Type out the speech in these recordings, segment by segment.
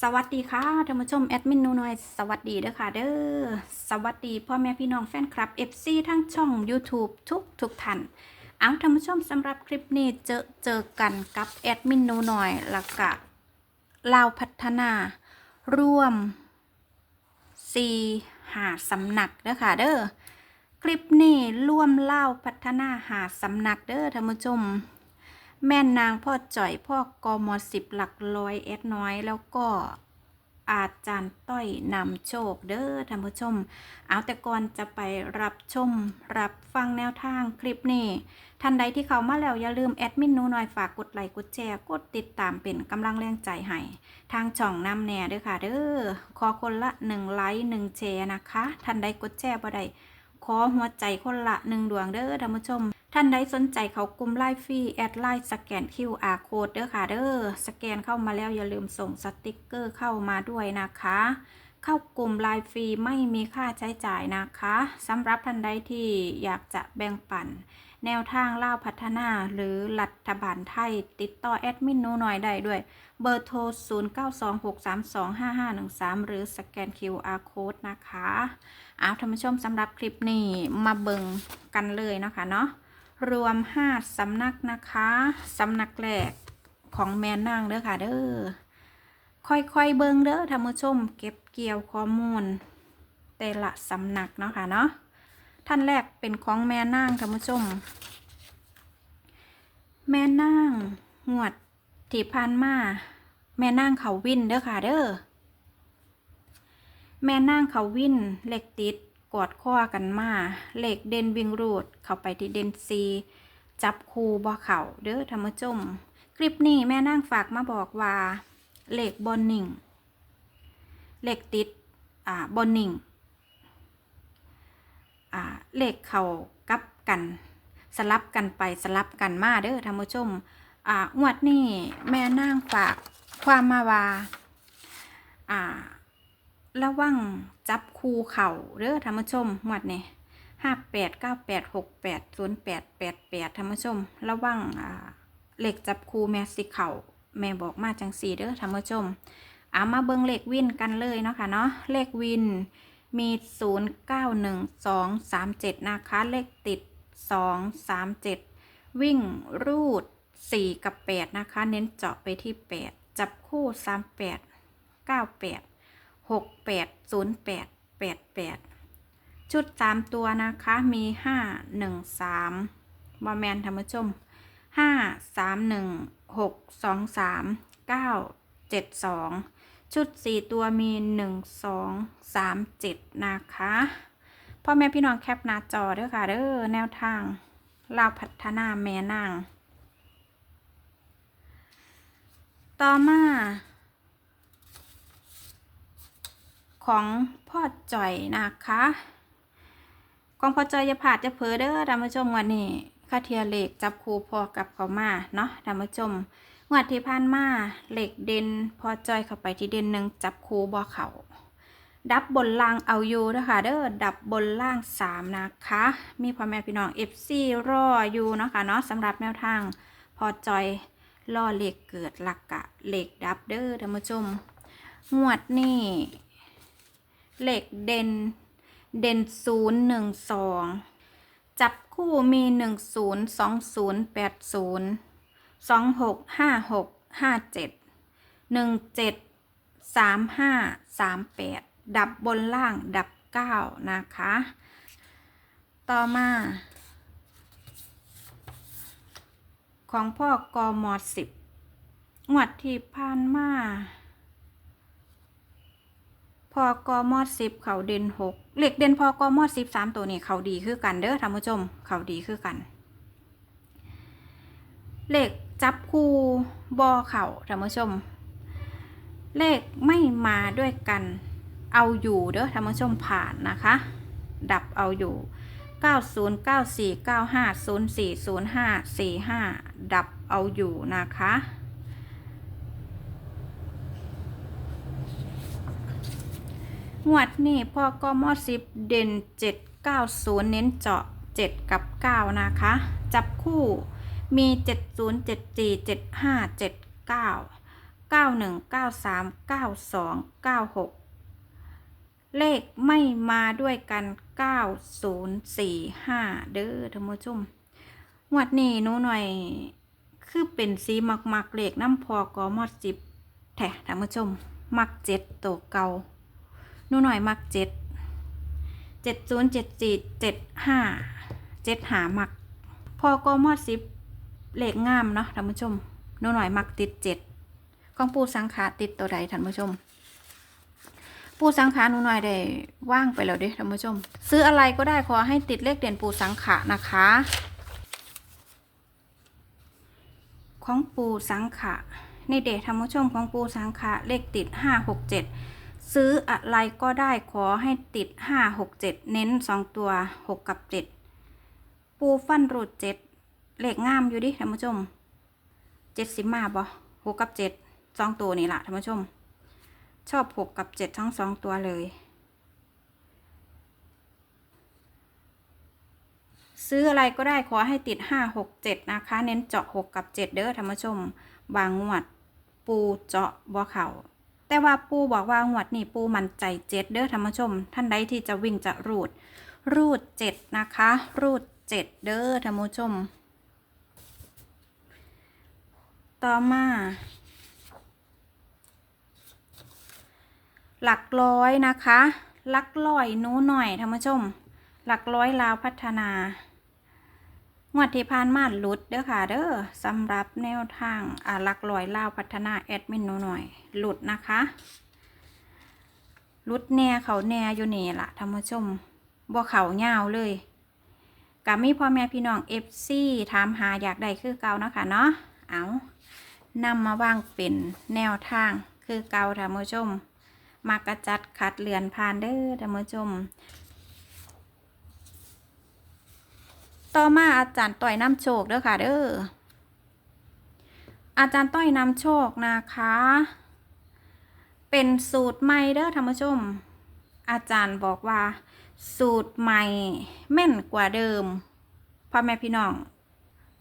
สวัสดีค่ะท่านผู้ชมแอดมินนูน้อยสวัสดีเด้อค่ะเด้อสวัสดีพ่อแม่พี่น้องแฟนคลับ FC ทั้งช่อง YouTube ทุกทุกท่านเอาท่านผู้ชมสำหรับคลิปนี้เจอเจอกันกับแอดมินนูน้อยแล้วก็ลาวพัฒนา ร่วม4หาสำนักเด้อค่ะเด้อคลิปนี้ร่วมเล่าพัฒนาหาสำนักเด้อท่านผู้ชม แม่นางพ่อจ่อยพ่อกอมสิบหลักร้อยเอสน้อย แล้วก็อาจารย์ต้อยนำโชคเด้อท่านผู้ชม เอาแต่ก่อนจะไปรับชม รับฟังแนวทางคลิปนี้ ท่านใดที่เขามาแล้วอย่าลืมแอดมินนูหน่อยฝากกดไลค์กดแชร์กดติดตามเป็นกำลังแรงใจให้ ทางช่องนำแน่เด้อค่ะเด้อขอคนละหนึ่งไลค์หนึ่งแชร์นะคะ ท่านใดกดแชร์บ่ได้ขอหัวใจคนละหนึ่งดวงเด้อท่านผู้ชม ท่านใดสนใจเขากลุ่มไลฟ์ฟรีแอดไลน์สแกน QR code เด้อค่ะเด้อสแกนเข้ามาแล้วอย่าลืมส่งสติกเกอร์เข้ามาด้วยนะคะ เข้ากลุ่มไลฟ์ฟรีไม่มีค่าใช้จ่ายนะคะสำหรับท่านใดที่อยากจะแบ่งปัน แนวทางเล่าพัฒนาหรือรัฐบาลไทย ติดต่อแอดมินนูหน่อยได้ด้วย เบอร์โทร 0926325513 หรือสแกน QR code นะคะเอาท่านผู้ชมสำหรับคลิปนี้มาเบิ่งกันเลยนะคะเนาะ รวม5สำนักนะคะสำนักแรกของแม่นางเด้อค่ะเด้อค่อยๆเบิ่งเด้อท่านผู้ชม เก็บเกี่ยวข้อมูล แต่ละสำนักเนาะค่ะเนาะท่านแรกเป็นของแม่นางท่านผู้ชม แม่นางงวดที่ผ่านมาแม่นางเขาวินเด้อค่ะเด้อแม่นางเขาวินเหล็กติด กอดข้อกันมาเหล็กเด่นวิ่งรูด เข้าไปที่เด่นซีจับคูบ่เข่าเด้อท่านผู้ชมคลิปนี้แม่นางฝากมาบอกว่าเหล็กบอลหนิ่งเหล็กติดอ่าบอลหนิ่งอ่าเหล็กเขากับกัน สลับกันไปสลับกันมาเด้อท่านผู้ชมอ่างวดนี้แม่นางฝากความมาว่าอ่า ระวังจับคูเข่าเด้อธรรมชมหมดเนี่ยห้าแปดเก้าแปดหกแปดศูนย์แปดแปดแปดธรรมชม ระวังเหล็กจับคูแมสซิเข่าแม่บอกมาจังสี่เด้อธรรมชมเอามาเบิ้งเลขวินกันเลยเนาะค่ะเนาะเลขวินมีศูนย์เก้าหนึ่งสองสามเจ็ดนะคะ เลขติดสองสามเจ็ดวิ่งรูดสี่กับแปดนะคะ เน้นเจาะไปที่แปดจับคู่สามแปดเก้าแปด หกแปดศูนย์แปดแปดแปดชุดสามตัวนะคะมีห้าหนึ่งสามบอแมนท่านผู้ชมห้าสามหนึ่งหกสองสามเก้าเจ็ดสองชุดสี่ตัวมีหนึ่งสองสามเจ็ดนะคะพ่อแม่พี่น้องแคปหน้าจอเด้อค่ะเด้อแนวทางลาพัฒนาแม่นาง ต่อมา ของพ่อจ่อยนะคะของพ่อจ่อยอย่าผาดจะเผลอเด้อท่านผู้ชมวันนี้ค่าเทียเหล็กจับคูพอกับเขามาเนาะท่านผู้ชมงวดที่ผ่านมาเหล็กเด่นพอจอยเข้าไปที่เด่นหนึ่งจับคูบ่เขาดับบนล่างเอาอยู่นะคะเด้อดับบนล่างสามนะคะ มีพ่อแม่พี่น้องเอฟซีรออยู่เนาะค่ะเนาะสำหรับแนวทาง พอจอยล่อเหล็กเกิดหลักกะเหล็กดับเด้อท่านผู้ชมงวดนี้ เหล็กเด่น เด่นศูนย์หนึ่งสองจับคู่มีหนึ่งศูนย์สองศูนย์แปดศูนย์สองหกห้าหกห้าเจ็ดหนึ่งเจ็ดสามห้าสามแปดดับบนล่างดับเก้านะคะ ต่อมา ของพ่อกอมอสิบงวดที่ผ่านมา พอกอมอดสิบเขาเด่นหกเหล็กเด่นพอกอมอดสิบสามตัวนี้เขาดีคือกันเด้อท่านผู้ชม เขาดีคือกัน เหลขจับคู่บอเข่าท่านผู้ชม เลขไม่มาด้วยกัน เอาอยู่เด้อท่านผู้ชมผ่านนะคะ ดับเอาอยู่ 90 94 95 04 05 45 ดับเอาอยู่นะคะ งวดนี้พ่อก็มอสิบเด่นเจ็ดเก้าศูนย์เน้นเจาะเจ็ดกับเก้านะคะ จับคู่มีเจ็ดศูนย์เจ็ดสี่เจ็ดห้าเจ็ดเก้าเก้า91 93 92 96เก้าสองเก้าหกเลขไม่มาด้วยกัน 9045 เด้อท่านผู้ชมงวดนี้หนูหน่อย คือเป็นสีมักมักเลขน้ำพอกอมอดสิบแท้ท่านผู้ชม มักเจ็ดตัวเก่า นูหน่อยมักเจ็ดเจ็ดศูนย์เจ็ดสี่เจ็ดห้าเจ็ดหามัก พอกอมอดสิบเลขงามเนาะท่านผู้ชมนูหน่อยมักติดเจ็ดของปูสังขาติดตัวใดท่านผู้ชม ปูสังขานูหน่อยได้ว่างไปแล้วเด้ท่านผู้ชม ซื้ออะไรก็ได้ขอให้ติดเลขเด่นปูสังขานะคะ ของปูสังขะในเดชธรรมชมของปูสังขะเลขติด567 ซื้ออะไรก็ได้ขอให้ติด 567 เน้น 2 ตัว 6 กับ 7 ปูฟันรูด7เลขงามอยู่ดิธรรมชม70มาบ่6กับ7 2ตัวนี่ละธรรมชม ชอบ6กับ7ทั้ง2ตัวเลย ซื้ออะไรก็ได้ขอให้ติด5 6 7นะคะ เน้นเจาะ6กับ7เด้อท่านผู้ชม บางงวด ปูเจาะบ่เข่า แต่ว่าปูบอกว่างวดนี้ปูมั่นใจ7เด้อท่านผู้ชม ท่านใดที่จะวิ่งจะรูด รูด7นะคะ รูด7เด้อท่านผู้ชม ต่อมา หลักร้อยนะคะ หลักร้อยนู้หน่อยท่านผู้ชม หลักร้อยลาวพัฒนา งวดที่ผ่านมาหลุดเด้อค่ะเด้อสำหรับแนวทางอ่าลักร้อยเล่าพัฒนาแอดมินหน่อยหลุดนะคะหลุดแน่เขาแน่อยู่นี่ละท่านผู้ชมบ่เขายาเลยกับมีพ่อแม่พี่น้องเอฟซีถามหาอยากได้คือเก่านะคะเนาะเอานำมาวางเป็นแนวทางคือเก่าท่านผู้ชมมากระจัดขัดเลือนผ่านเด้อท่านผู้ชม ต่อมาอาจารย์ต้อยน้ำโชคเด้อค่ะเด้ออาจารย์ต้อยน้ำโชคนะคะ เป็นสูตรใหม่เด้อท่านผู้ชม อาจารย์บอกว่า สูตรใหม่แม่นกว่าเดิมพ่อแม่พี่น้อง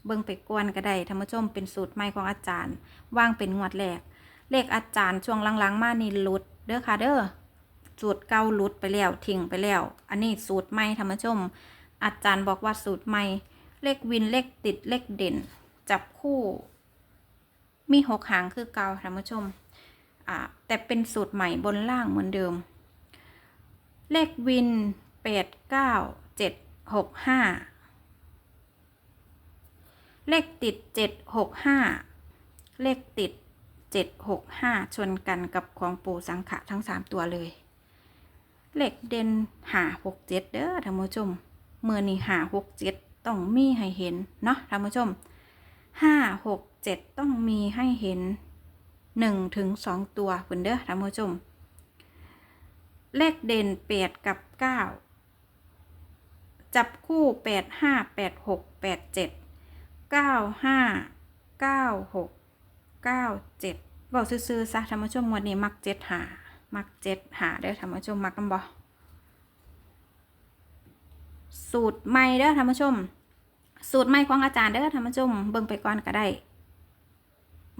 เบิ่งไปกวนก็ได้ท่านผู้ชม เป็นสูตรใหม่ของอาจารย์วางเป็นงวดแรกเลขอาจารย์ช่วงหลังๆ มานี่หลุดเด้อค่ะเด้อสูตรเก่าหลุดไปแล้วทิ้งไปแล้ว อันนี้สูตรใหม่ท่านผู้ชม อาจารย์บอกว่าสูตรใหม่ เลขวินเลขติดเลขเด่น จับคู่ มีหกหางคือเกาท่านผู้ชมแต่เป็นสูตรใหม่บนล่างเหมือนเดิม เลขวินแปดเก้าเจ็ดหกห้าเลขติดเจ็ดหกห้าเลขติดเจ็ดหกห้าชนกันกับของปูสังขะทั้งสามตัวเลย เลขเด่นหาหกเจ็ดเด้อท่านผู้ชม มื่อนี้หาหกเจ็ดต้องมีให้เห็นเนาะท่านผู้ชมห้าหกเจ็ดต้องมีให้เห็นหนึ่งถึงสองตัวคุณเด้อท่านผู้ชม เลขเด่นแปดกับเก้าจับคู่แปดห้าแปดหกแปดเจ็ดเก้าห้าเก้าหกเก้าเจ็ดบอกซื่อๆซะท่านผู้ชมวันนี้มักเจ็ดหามักเจ็ดหาเด้อท่านผู้ชมมักกันบ่ สูตรใหม่เด้อท่านผู้ชม สูตรใหม่ของอาจารย์เด้อท่านผู้ชม เบิ่งไปก่อนก็ได้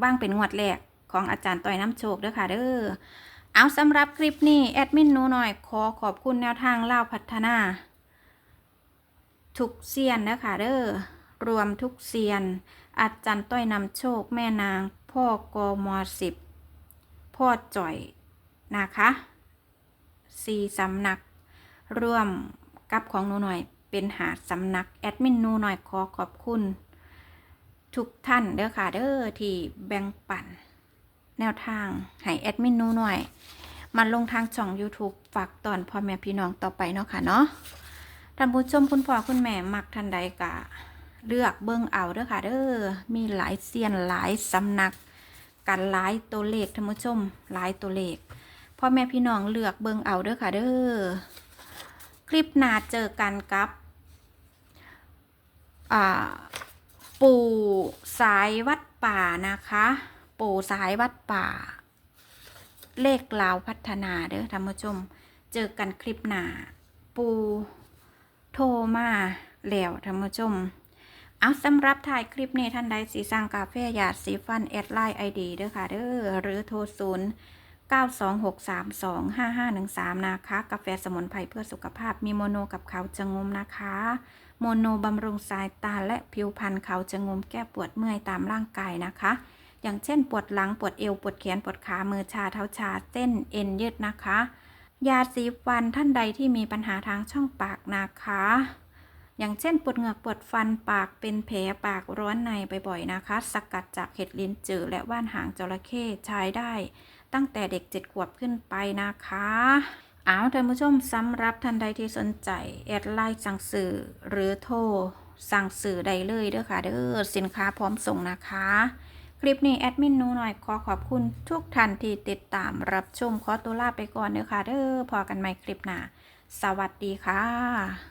บ้างเป็นงวดแรกของอาจารย์ต่อยน้ำโชคเด้อค่ะเด้อเอาสำหรับคลิปนี้แอดมินหนูหน่อยขอขอบคุณแนวทางเล่าพัฒนาทุกเซียนนะคะเด้อรวมทุกเซียน อาจารย์ต้อยนำโชคแม่นาง พ่อกมสิบพ่อจ่อยนะคะสี่สำนักร่วม กับของหนูหน่อย เป็นหาสำนักแอดมินหนูหน่อยขอขอบคุณ ทุกท่านเด้อค่ะเด้อที่แบ่งปัน แนวทางให้แอดมินหนูหน่อยมาลงทางช่อง YouTube ฝากตอนพ่อแม่พี่น้องต่อไปเนาะค่ะเนาะท่านผู้ชมคุณพ่อคุณแม่มักท่านใดกะเลือกเบิ่งเอาเด้อค่ะเด้อมีหลายเซียนหลายสำนักกันหลายตัวเลขท่านผู้ชมหลายตัวเลขพ่อแม่พี่น้องเลือกเบิ่งเอาเด้อค่ะเด้อ คลิปนาเจอกันกับปู่สายวัดป่านะคะ ปู่สายวัดป่า เลขลาวพัฒนาเด้อท่านผู้ชม เจอกันคลิปหนาปูโทรมาแล้วท่านผู้ชมเอาสำหรับถ่ายคลิปนี้ท่านใดสีสั่งกาแฟหยาดสีฟัน แอดไลน์ไอดีเด้อค่ะเด้อหรือโทรศูนย์ 926325513 นะคะ กาแฟสมุนไพรเพื่อสุขภาพมีโมโนกับเขาจะงมนะคะ โมโนบำรุงสายตาและผิวพรรณเขาจะงมแก้ปวดเมื่อยตามร่างกายนะคะ อย่างเช่นปวดหลังปวดเอวปวดแขนปวดขามือชาเท้าชาเส้นเอ็นยืดนะคะ ยาสีฟันท่านใดที่มีปัญหาทางช่องปากนะคะ อย่างเช่นปวดเหงือกปวดฟันปากเป็นแผลปากร้อนในบ่อยๆนะคะ สกัดจากเห็ดลิ้นจือและว่านหางจระเข้ใช้ได้ ตั้งแต่เด็กเจ็ดขวบขึ้นไปนะคะเอาท่านผู้ชมสำหรับท่านใดที่สนใจ แอดไลน์สั่งซื้อหรือโทรสั่งซื้อได้เลยเด้อค่ะเด้อสินค้าพร้อมส่งนะคะ คลิปนี้แอดมินนูหน่อยขอขอบคุณทุกท่านที่ติดตามรับชมขอตัวลาไปก่อนเด้อค่ะเด้อพอกันใหม่คลิปหน้าสวัสดีค่ะ